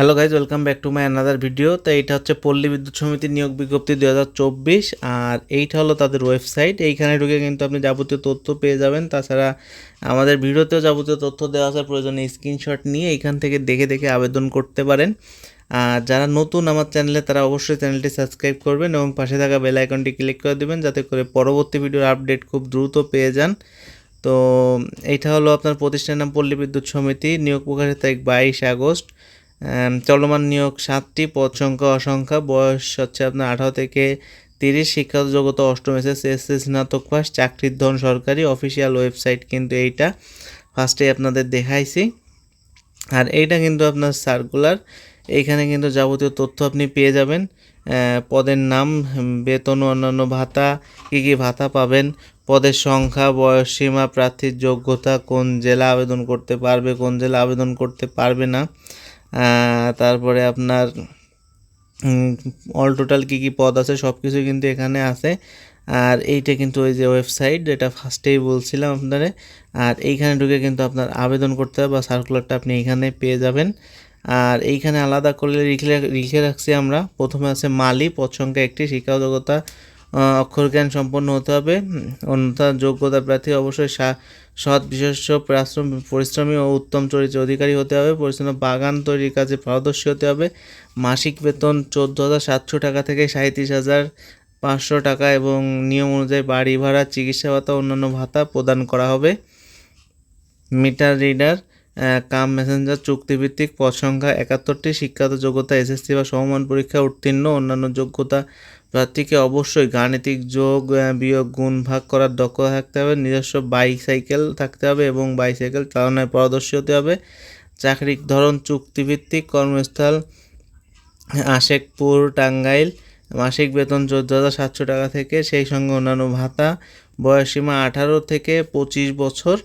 Hello guys welcome back to my another video তো এইটা হচ্ছে পল্লী বিদ্যুৎ সমিতি নিয়োগ বিজ্ঞপ্তি দু হাজার চব্বিশ, আর এইটা হলো তাদের ওয়েবসাইট এইখানে ঢুকে কিন্তু আপনি যাবতীয় তথ্য পেয়ে যাবেন। তাছাড়া আমাদের ভিডিওতেও যাবতীয় তথ্য দেওয়া আছে, প্রয়োজনে স্ক্রিনশট নিয়ে এইখান থেকে দেখে দেখে আবেদন করতে পারেন। আর যারা নতুন আমার চ্যানেলে, তারা অবশ্যই চ্যানেলটি সাবস্ক্রাইব করবেন এবং পাশে থাকা বেল আইকনটি ক্লিক করে দেবেন, যাতে করে পরবর্তী ভিডিওর আপডেট খুব দ্রুত পেয়ে যান। তো, এইটা হলো আপনার প্রতিষ্ঠানের নাম পল্লী বিদ্যুৎ সমিতি। নিয়োগ প্রকাশের তারিখ বাইশ আগস্ট। চলমান নিয়োগ সাতটি, পদ সংখ্যা, অসংখ্যা, বয়স হচ্ছে আপনার আঠারো থেকে তিরিশ, শিক্ষাগত যোগ্যতা অষ্টম এসএস এসএস স্নাতক পাস, চাকরির ধন সরকারি, অফিসিয়াল ওয়েবসাইট কিন্তু এইটা ফার্স্টে আপনাদের দেখাইছি। আর এইটা কিন্তু আপনার সার্কুলার এইখানে কিন্তু যাবতীয় তথ্য আপনি পেয়ে যাবেন। পদের নাম বেতন, অন্যান্য ভাতা, কী কী ভাতা পাবেন, পদের সংখ্যা, বয়স সীমা, প্রার্থীর যোগ্যতা, কোন জেলা আবেদন করতে পারবে, কোন জেলা আবেদন করতে পারবে না। তারপরে আপনার অল টোটাল কী কী পদ আছে সব কিছু কিন্তু এখানে আছে। আর এইটা কিন্তু ওই যে ওয়েবসাইট যেটা ফার্স্টেই বলছিলাম আপনারে। আর এইখানে ঢুকে কিন্তু আপনার আবেদন করতে হবে বা সার্কুলারটা আপনি এইখানে পেয়ে যাবেন। আর এইখানে আলাদা করলে লিখে লিখে রাখছি আমরা। প্রথমে আছে মালি, পদ সংখ্যা একটি শিক্ষাগততা অক্ষর জ্ঞান সম্পন্ন হতে হবে। অন্যথা যোগ্যতা প্রার্থী অবশ্যই সৎ, বিশেষ্য, পরিশ্রম, পরিশ্রমী ও উত্তম চরিত্রের অধিকারী হতে হবে। পরিচ্ছন্ন বাগান তৈরির কাজে পারদর্শী হতে হবে। মাসিক বেতন চোদ্দ হাজার সাতশো টাকা থেকে সাঁত্রিশ হাজার পাঁচশো টাকা এবং নিয়ম অনুযায়ী বাড়ি ভাড়া, চিকিৎসা ভাতা, অন্যান্য ভাতা প্রদান করা হবে। মিটার রিডার কাম মেসেঞ্জার চুক্তিভিত্তিক পদ সংখ্যা একাত্তরটি, শিক্ষাগত যোগ্যতা এসএসসি বা সমমান পরীক্ষা উত্তীর্ণ, অন্যান্য যোগ্যতা প্রার্থীকে অবশ্যই গাণিতিক যোগ বিয়োগ, গুণ ভাগ করার দক্ষতা থাকতে হবে, নিজস্ব বাইসাইকেল থাকতে হবে এবং বাইসাইকেল চালানোয় পারদর্শী হতে হবে। চাকরির ধরন চুক্তিভিত্তিক, কর্মস্থল, আশেকপুর, টাঙ্গাইল, মাসিক বেতন চোদ্দ হাজার সাতশো টাকা থেকে, সেই সঙ্গে অন্যান্য ভাতা বয়সীমা আঠারো থেকে পঁচিশ বছর।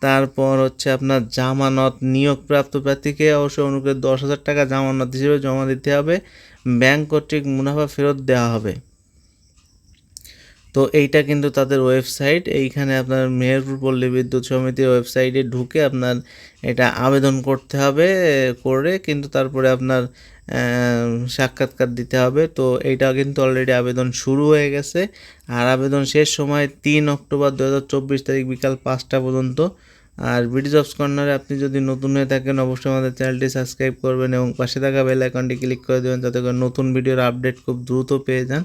তারপর হচ্ছে আপনার জামানত, নিয়োগপ্রাপ্ত প্রার্থীকে অবশ্যই অনুগ্রহ দশ হাজার টাকা জামানত হিসেবে জমা দিতে হবে। ব্যাংক কর্তৃক মুনাফা ফেরত দেওয়া হবে। তো এইটা কিন্তু তাদের ওয়েবসাইট। এইখানে আপনার মেহেরপুর পল্লী বিদ্যুৎ সমিতির ওয়েবসাইটে ঢুকে আপনার এটা আবেদন করতে হবে করে, কিন্তু তারপরে আপনার সাক্ষাৎকার দিতে হবে। তো এইটা কিন্তু অলরেডি আবেদন শুরু হয়ে গেছে। আর আবেদন শেষ সময় তিন অক্টোবর দু হাজার চব্বিশ তারিখ বিকাল পাঁচটা পর্যন্ত। আর বিডি জবস কর্নারে আপনি যদি নতুন হয়ে থাকেন, অবশ্যই আমাদের চ্যানেলটি সাবস্ক্রাইব করবেন এবং পাশে থাকা বেল আইকনটি ক্লিক করে দেবেন, যাতে করে নতুন ভিডিওর আপডেট খুব দ্রুত পেয়ে যান।